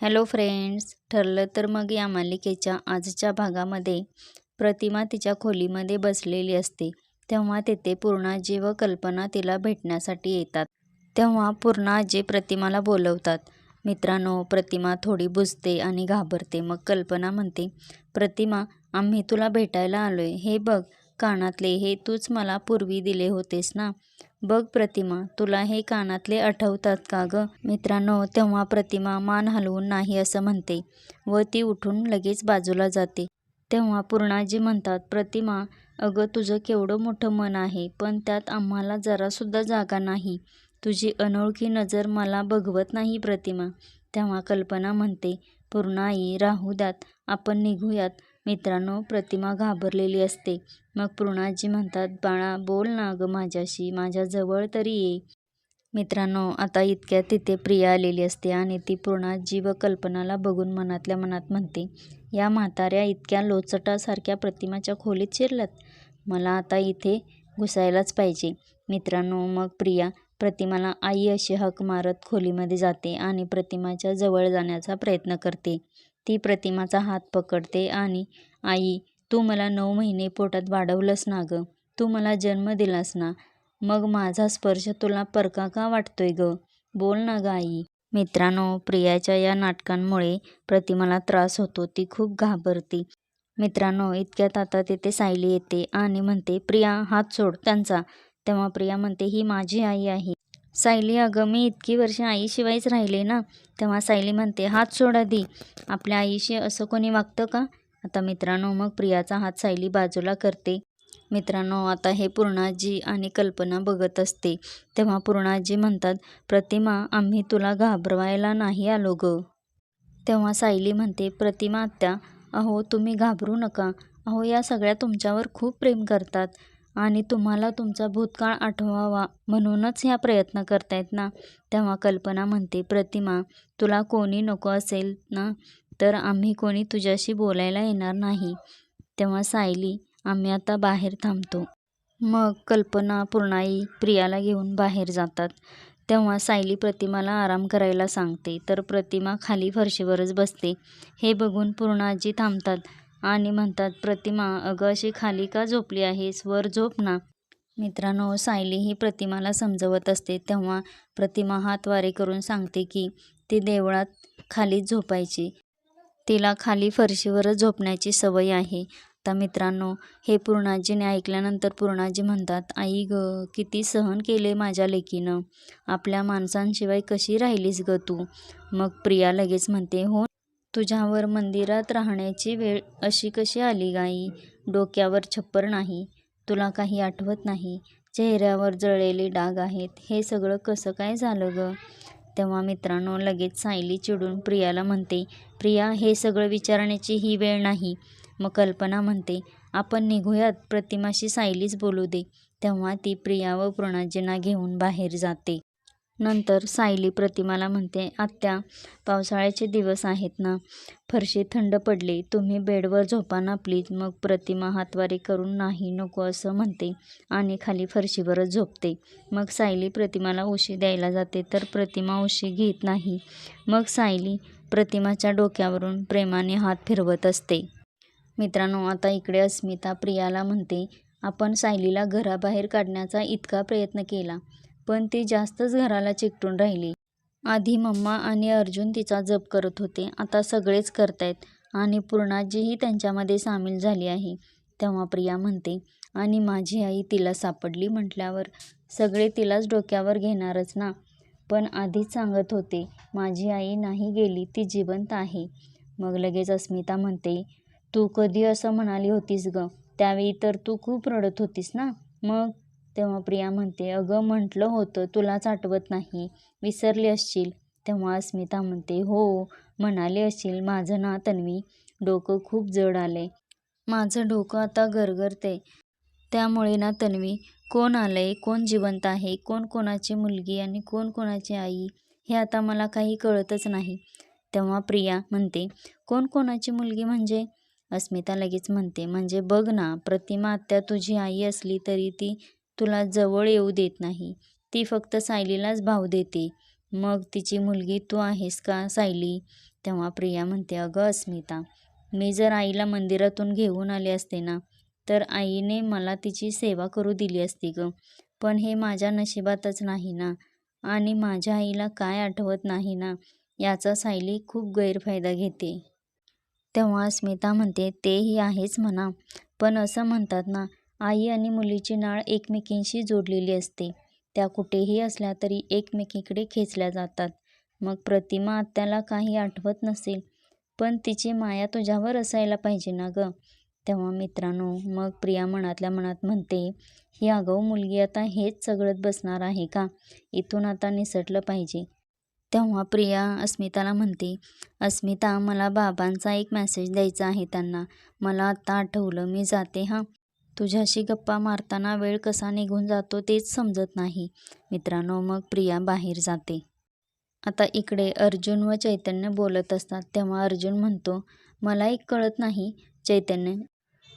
Hello friends ठरलं तर मग या मालिकेच्या आजच्या भागामध्ये. प्रतिमा तिच्या खोलीमध्ये बसलेली असते. तेव्हा तेथे पूर्णाजी व कल्पना तिला भेटण्यासाठी येतात. तेव्हा पूर्णाजी प्रतिमाला बोलवतात. मित्रांनो प्रतिमा थोडी बुजते आणि घाबरते. मग कल्पना म्हणते प्रतिमा आम्ही तुला भेटायला आलो आहे हे बघ कानातले हे तूच मला पूर्वी दिले होतेस ना? बघ प्रतिमा तुला हे कानातले आठवतात का ग? मित्रांनो तेव्हा प्रतिमा मान हलवून नाही असं म्हणते व ती उठून लगेच बाजूला जाते. तेव्हा पूर्णाजी म्हणतात प्रतिमा अगं तुझं केवढं मोठं मन आहे पण त्यात आम्हाला जरासुद्धा जागा नाही. तुझी अनोळखी नजर मला बघवत नाही प्रतिमा. तेव्हा कल्पना म्हणते पूर्णाई राहू द्यात आपण निघूयात. मित्रांनो प्रतिमा घाबरलेली असते. मग पूर्णाजी म्हणतात बाळा बोल ना गं माझ्याशी माझ्याजवळ तरी ये. मित्रांनो आता इतक्या तिथे प्रिया आलेली असते आणि ती पूर्णाजी व कल्पनाला बघून मनातल्या मनात म्हणते या म्हाताऱ्या इतक्या लोचटासारख्या प्रतिमाच्या खोलीत शिरल्यात. मला आता इथे घुसायलाच पाहिजे. मित्रांनो मग प्रिया प्रतिमाला आई अशी हक मारत खोलीमध्ये जाते आणि प्रतिमाच्या जवळ जाण्याचा प्रयत्न करते. ती प्रतिमाचा हात पकडते आणि आई तू मला नऊ महिने पोटात वाढवलंस ना गं. तू मला जन्म दिलास ना. मग माझा स्पर्श तुला परका का वाटतोय ग? बोल ना ग आई. मित्रांनो प्रियाच्या या नाटकांमुळे प्रतिमाला त्रास होतो ती खूप घाबरते. मित्रांनो इतक्यात आता तिथे सायली येते आणि म्हणते प्रिया हात सोड त्यांचा. तेव्हा प्रिया म्हणते ही माझी आई आहे. सायली अगं मी इतकी वर्ष आईशिवायच राहिले ना. तेव्हा सायली म्हणते हात सोडा दी. आपल्या आईशी असं कोणी वागतं का? आता मित्रांनो मग प्रियाचा हात सायली बाजूला करते. मित्रांनो आता हे पूर्णाजी आणि कल्पना बघत असते. तेव्हा पूर्णाजी म्हणतात प्रतिमा आम्ही तुला घाबरवायला नाही आलो ग. तेव्हा सायली म्हणते प्रतिमा आत्या अहो तुम्ही घाबरू नका. अहो या सगळ्या तुमच्यावर खूप प्रेम करतात. आणि तुम्हाला तुमचा भूतकाळ आठवावा म्हणूनच ह्या प्रयत्न करतायत ना? तेव्हा कल्पना म्हणते प्रतिमा तुला कोणी नको असेल ना? तर आम्ही कोणी तुझ्याशी बोलायला येणार नाही. तेव्हा सायली आम्ही आता बाहेर थांबतो. मग कल्पना पूर्णाई प्रियाला घेऊन बाहेर जातात. तेव्हा सायली प्रतिमाला आराम करायला सांगते तर प्रतिमा खाली फरशीवरच बसते. हे बघून पूर्णाजी थांबतात. आणि म्हणतात प्रतिमा अगं अशी खाली का झोपली आहेस? वर झोप ना. मित्रांनो सायली ही प्रतिमाला समजवत असते तेव्हा प्रतिमा हातवारे करून सांगते की ती देवळात खालीच झोपायची. तिला खाली फरशीवरच झोपण्याची सवय आहे. आता मित्रांनो हे पूर्णाजीने ऐकल्यानंतर पूर्णाजी म्हणतात आई ग किती सहन केले माझ्या लेकीनं. आपल्या माणसांशिवाय कशी राहिलीस ग तू? मग प्रिया लगेच म्हणते हो तुझ्यावर मंदिरात राहण्याची वेळ अशी कशी आली गाई? डोक्यावर छप्पर नाही. तुला काही आठवत नाही? चेहऱ्यावर जळलेले डाग आहेत. हे सगळं कसं काय झालं ग? तेव्हा मित्रांनो लगेच सायली चिडून प्रियाला म्हणते प्रिया हे सगळं विचारण्याची ही वेळ नाही. मग कल्पना म्हणते आपण निघूयात. प्रतिमाशी सायलीच बोलू दे. तेव्हा ती प्रिया व पूर्णाजींना घेऊन बाहेर जाते. नंतर सायली प्रतिमाला म्हणते आत्या पावसाळ्याचे दिवस आहेत ना. फरशी थंड पडली. तुम्ही बेडवर झोपा ना प्लीज. मग प्रतिमा हातवारी करून नाही नको असं म्हणते आणि खाली फरशीवरच झोपते. मग सायली प्रतिमाला उशी द्यायला जाते तर प्रतिमा उशी घेत नाही. मग सायली प्रतिमाच्या डोक्यावरून प्रेमाने हात फिरवत असते. मित्रांनो आता इकडे अस्मिता प्रियाला म्हणते आपण सायलीला घराबाहेर काढण्याचा इतका प्रयत्न केला. पण ती जास्तच घराला चिकटून राहिली. आधी मम्मा आणि अर्जुन तिचा जप करत होते. आता सगळेच करतायत आणि पूर्णाजीही त्यांच्यामध्ये सामील झाली आहे. तेव्हा प्रिया म्हणते आणि माझी आई तिला सापडली म्हटल्यावर सगळे तिलाच डोक्यावर घेणारच ना पण आधीच सांगत होते माझी आई नाही गेली ती जिवंत आहे मग लगेच अस्मिता म्हणते तू कधी असं म्हणाली होतीस ग? त्यावेळी तर तू खूप रडत होतीस ना? मग तेव्हा प्रिया म्हणते अगं म्हटलं होतं तुलाच आठवत नाही. विसरली असशील. तेव्हा अस्मिता म्हणते हो म्हणाले असशील. माझं ना तन्वी डोकं खूप जड आलंय. माझं डोकं आता गरगरते. त्यामुळे ना तन्वी कोण आलंय? कोण जिवंत आहे? कोण कोणाची मुलगी आणि कोण कोणाची आई? हे आता मला काही कळतच नाही. तेव्हा प्रिया म्हणते कोण कोणाची मुलगी म्हणजे? अस्मिता लगेच म्हणते म्हणजे बघ ना प्रतिमा आत्या तुझी आई असली तरी ती तुला जवळ येऊ देत नाही. ती फक्त सायलीलाच भाव देते. मग तिची मुलगी तू आहेस का सायली? तेव्हा प्रिया म्हणते अगं अस्मिता मी जर आईला मंदिरातून घेऊन आले असते ना तर आईने मला तिची सेवा करू दिली असती ग. पण हे माझ्या नशिबातच नाही ना आणि माझ्या आईला काय आठवत नाही ना याचा सायली खूप गैरफायदा घेते. तेव्हा अस्मिता म्हणते तेही आहेच म्हणा पण असं म्हणतात ना आई आणि मुलीची नाळ एकमेकींशी जोडलेली असते. त्या कुठेही असल्या तरी एकमेकीकडे खेचल्या जातात. मग प्रतिमा आत्याला काही आठवत नसेल पण तिची माया तुझ्यावर असायला पाहिजे ना ग? तेव्हा मित्रांनो मग प्रिया मनातल्या मनात म्हणते ही आगाऊ मुलगी आता हेच सगळत बसणार आहे का? इथून आता निसटलं पाहिजे. तेव्हा प्रिया अस्मिताला म्हणते अस्मिता मला बाबांचा एक मेसेज द्यायचा आहे त्यांना. मला आत्ता आठवलं मी जाते हां? तुझ्याशी गप्पा मारताना वेळ कसा निघून जातो तेच समजत नाही. मित्रांनो मग प्रिया बाहेर जाते. आता इकडे अर्जुन व चैतन्य बोलत असतात. तेव्हा अर्जुन म्हणतो मला एक कळत नाही चैतन्य.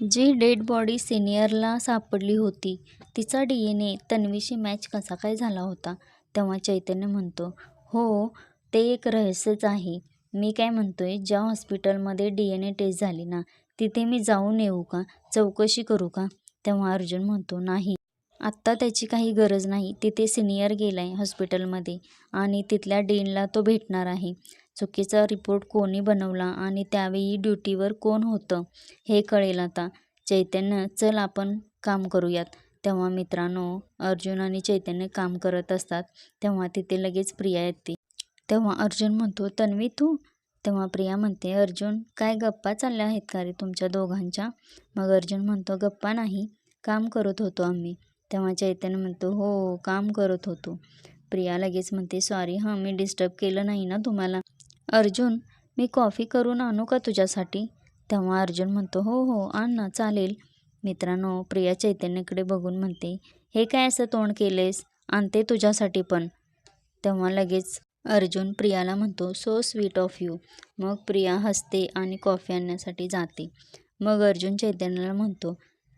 जी डेड बॉडी सिनियरला सापडली होती तिचा डी एन ए तन्वीशी मॅच कसा काय झाला होता? तेव्हा चैतन्य म्हणतो हो ते एक रहस्यच आहे. मी काय म्हणतोय ज्या हॉस्पिटलमध्ये डी एन ए टेस्ट झाली ना तिथे मी जाऊन येऊ का? चौकशी करू का? तेव्हा अर्जुन म्हणतो नाही. आत्ता त्याची काही गरज नाही. तिथे सिनियर गेला आहे हॉस्पिटलमध्ये आणि तिथल्या डीनला तो भेटणार आहे. चुकीचा रिपोर्ट कोणी बनवला आणि त्यावेळी ड्युटीवर कोण होतं हे कळेल आता. चैतन्य चल आपण काम करूयात. तेव्हा मित्रांनो अर्जुन आणि चैतन्य काम करत असतात. तेव्हा तिथे लगेच प्रिया येते. तेव्हा अर्जुन म्हणतो तन्वी तू तेव्हा प्रिया म्हणते अर्जुन काय गप्पा चालल्या आहेत का रे तुमच्या दोघांच्या? मग अर्जुन म्हणतो गप्पा नाही काम करत होतो आम्ही. तेव्हा चैतन्य म्हणतो हो काम करत होतो. प्रिया लगेच म्हणते सॉरी हां मी डिस्टर्ब केलं नाही ना तुम्हाला. अर्जुन मी कॉफी करून आणू का तुझ्यासाठी? तेव्हा अर्जुन म्हणतो हो हो आण ना चालेल. मित्रांनो प्रिया चैतन्यकडे बघून म्हणते हे काय असं तोंड केलेस आणते तुझ्यासाठी पण. तेव्हा लगेच अर्जुन प्रियाला म्हणतो सो स्वीट ऑफ यू मग प्रिया हसते आणि कॉफी आणण्यासाठी जाते. मग अर्जुन चैतन्याला म्हणतो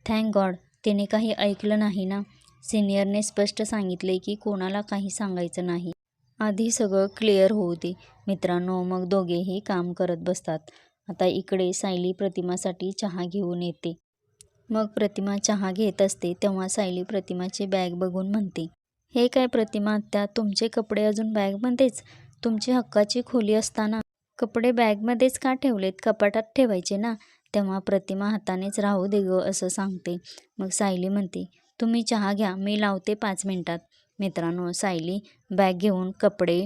थँक गॉड तिने काही ऐकलं नाही ना? सिनियरने स्पष्ट सांगितले की कोणाला काही सांगायचं नाही. आधी सगळं क्लिअर होऊ दे. मित्रांनो मग दोघेही काम करत बसतात. आता इकडे सायली प्रतिमासाठी चहा घेऊन येते. मग प्रतिमा चहा घेत असते तेव्हा सायली प्रतिमाची बॅग बघून म्हणते हे काय प्रतिमा आत्या? तुमचे कपडे अजून बॅगमध्येच? तुमची हक्काची खोली असताना कपडे बॅगमध्येच का ठेवलेत? कपाटात ठेवायचे ना? तेव्हा प्रतिमा हातानेच राहू दे ग असं सांगते. मग सायली म्हणते तुम्ही चहा घ्या मी लावते पाच मिनटात. मित्रांनो सायली बॅग घेऊन कपडे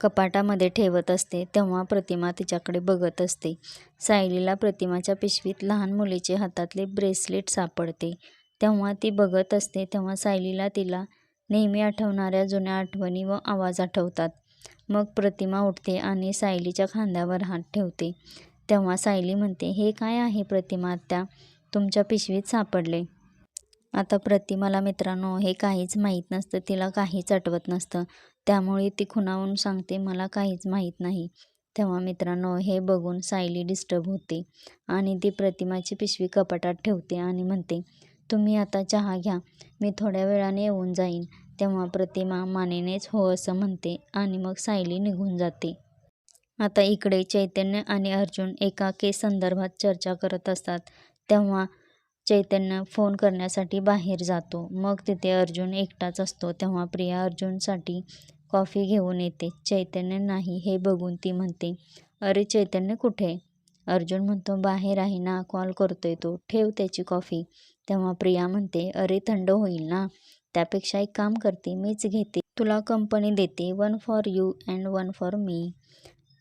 कपाटामध्ये ठेवत असते तेव्हा प्रतिमा तिच्याकडे बघत असते. सायलीला प्रतिमाच्या पिशवीत लहान मुलीचे हातातले ब्रेसलेट सापडते. तेव्हा ती बघत असते तेव्हा सायलीला तिला नेहमी आठवणाऱ्या जुन्या आठवणी व आवाज आठवतात. मग प्रतिमा उठते आणि सायलीच्या खांद्यावर हात ठेवते. तेव्हा सायली म्हणते हे काय आहे प्रतिमा आत्या? तुमच्या पिशवीत सापडले. आता प्रतिमाला मित्रांनो हे काहीच माहीत नसतं तिला काहीच आठवत नसतं. त्यामुळे ती खुणावून सांगते मला काहीच माहीत नाही. तेव्हा मित्रांनो हे बघून सायली डिस्टर्ब होते आणि ती प्रतिमाची पिशवी कपाटात ठेवते आणि म्हणते तुम्ही आता चहा घ्या. मी थोड्या वेळाने येऊन जाईन. तेव्हा प्रतिमा मानेनेच हो असं म्हणते आणि मग सायली निघून जाते. आता इकडे चैतन्य आणि अर्जुन एका केस संदर्भात चर्चा करत असतात. तेव्हा चैतन्य फोन करण्यासाठी बाहेर जातो. मग तिथे अर्जुन एकटाच असतो. तेव्हा प्रिया अर्जुनसाठी कॉफी घेऊन येते. चैतन्य नाही हे बघून ती म्हणते अरे चैतन्य कुठे? अर्जुन म्हणतो बाहेर आहे ना कॉल करतोय तो. ठेव त्याची कॉफी तेव्हा प्रिया म्हणते अरे थंड होईल ना. त्यापेक्षा एक काम करते मीच घेते. तुला कंपनी देते. One for you and one for me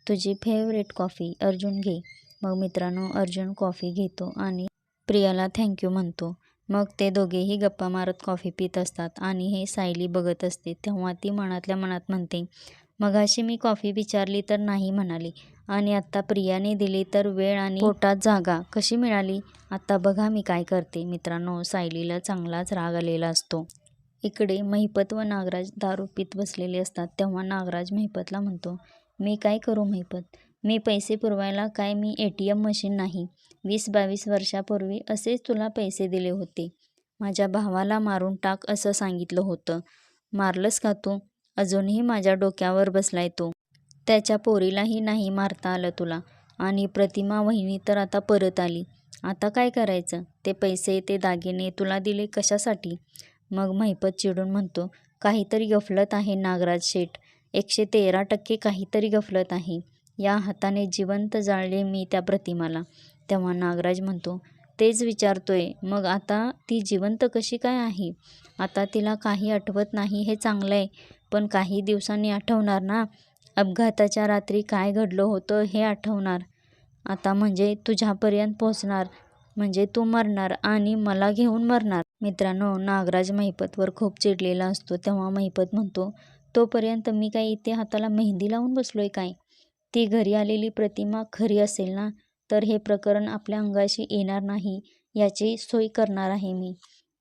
तुझी फेवरेट कॉफी अर्जुन घे. मग मित्रांनो अर्जुन कॉफी घेतो आणि प्रियाला थँक्यू म्हणतो. मग ते दोघेही गप्पा मारत कॉफी पित असतात आणि हे सायली बघत असते. तेव्हा ती मनातल्या मनात म्हणते मगाशी मी कॉफी विचारली तर नाही म्हणाली. आणि आत्ता प्रियाने दिली तर वेळ आणि पोटात जागा कशी मिळाली? आत्ता बघा मी काय करते. मित्रांनो सायलीला चांगलाच राग आलेला असतो. इकडे महिपत व नागराज दारू पित बसलेले असतात. तेव्हा नागराज महिपतला म्हणतो मी काय करू महिपत? मी पैसे पुरवायला काय मी ए टी एम मशीन नाही. वीस बावीस वर्षापूर्वी असेच तुला पैसे दिले होते. माझ्या भावाला मारून टाक असं सांगितलं होतं. मारलंस का तू? अजूनही माझ्या डोक्यावर बसलाय तो. त्याच्या पोरीलाही नाही मारता आलं तुला. आणि प्रतिमा वहिनी तर आता परत आली. आता काय करायचं? ते पैसे ते दागिने तुला दिले कशासाठी? मग महिपत चिडून म्हणतो काहीतरी गफलत आहे नागराज शेठ. एकशे तेरा टक्के काहीतरी गफलत आहे. या हाताने जिवंत जाळले मी त्या प्रतिमाला. तेव्हा नागराज म्हणतो तेच विचारतोय. मग आता ती जिवंत कशी काय आहे? आता तिला काही आठवत नाही हे चांगलं आहे पण काही दिवसांनी आठवणार ना? अपघाताच्या रात्री काय घडलं होतं हे आठवणार. आता म्हणजे तुझ्यापर्यंत पोहोचणार. म्हणजे तू मरणार आणि मला घेऊन मरणार. मित्रांनो नागराज महिपतवर खूप चिडलेला असतो. तेव्हा महिपत म्हणतो तोपर्यंत मी काय इथे हाताला मेहंदी लावून बसलोय काय? ती घरी आलेली प्रतिमा खरी असेल ना? तर हे प्रकरण आपल्या अंगाशी येणार नाही याची सोय करणार आहे मी.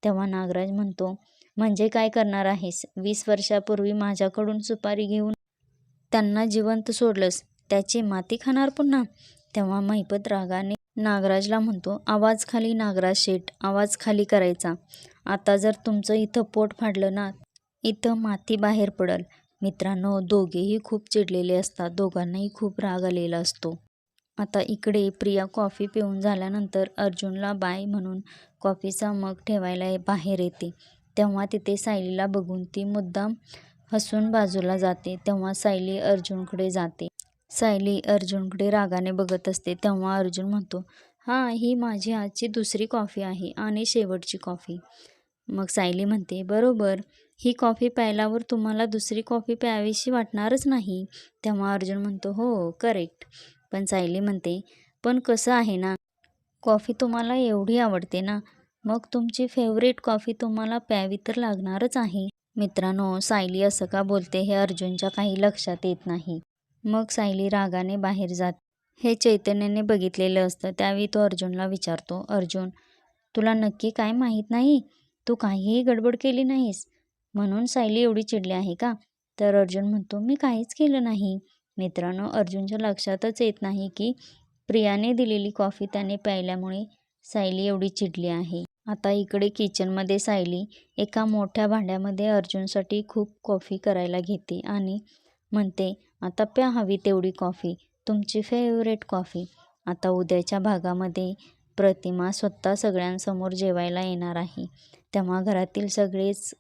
तेव्हा नागराज म्हणतो म्हणजे काय करणार आहेस? वीस वर्षापूर्वी माझ्याकडून सुपारी घेऊन त्यांना जिवंत सोडलंस. त्याची माती खाणार पुन्हा? तेव्हा महिपत रागाने नागराजला म्हणतो आवाज खाली नागराज शेठ आवाज खाली करायचा. आता जर तुमचं इथं पोट फाडलं ना इथं माती बाहेर पडल. मित्रांनो दोघेही खूप चिडलेले असतात. दोघांनाही खूप राग आलेला असतो. आता इकडे प्रिया कॉफी पिऊन झाल्यानंतर अर्जुनला बाय म्हणून कॉफीचा मग ठेवायला बाहेर येते. तेव्हा तिथे सायलीला बघून ती मुद्दाम हसून बाजूला जाते तेव्हा सायली अर्जुनकडे जाते. सायली अर्जुनकडे रागाने बघत असते तेव्हा अर्जुन म्हणतो हां ही माझी आजची दुसरी कॉफी आहे आणि शेवटची कॉफी. मग सायली म्हणते बरोबर ही कॉफी प्यायल्यावर तुम्हाला दुसरी कॉफी प्यावीशी वाटणारच नाही. तेव्हा अर्जुन म्हणतो हो करेक्ट पण सायली म्हणते पण कसं आहे ना कॉफी तुम्हाला एवढी आवडते ना मग तुमची फेवरेट कॉफी तुम्हाला प्यावी तर लागणारच आहे. मित्रांनो सायली असं का बोलते हे अर्जुनच्या काही लक्षात येत नाही. मग सायली रागाने बाहेर जात. हे चैतन्याने बघितलेलं असतं त्यावेळी तो अर्जुनला विचारतो अर्जुन तुला नक्की काय माहीत नाही? तू काहीही गडबड केली नाहीस? म्हणून सायली एवढी चिडली आहे का? तर अर्जुन म्हणतो मी काहीच केलं नाही. मित्रांनो अर्जुनच्या लक्षातच येत नाही की प्रियाने दिलेली कॉफी त्याने प्यायल्यामुळे सायली एवढी चिडली आहे. आता इकडे किचनमध्ये सायली एका मोठ्या भांड्यामध्ये अर्जुनसाठी खूप कॉफी करायला घेते आणि म्हणते आता प्या हवी तेवढी कॉफी तुमची फेवरेट कॉफी. आता उद्याच्या भागामध्ये प्रतिमा स्वतः सगळ्यांसमोर जेवायला येणार आहे. तेव्हा घरातील सगळेच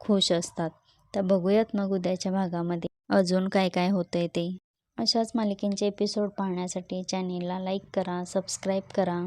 खुश असतात. तर बघूयात मग उद्याच्या भागामध्ये अजून काय काय होतंय ते. अशाच मालिकेंचे एपिसोड पाहण्यासाठी चॅनेलला लाईक करा सबस्क्राईब करा.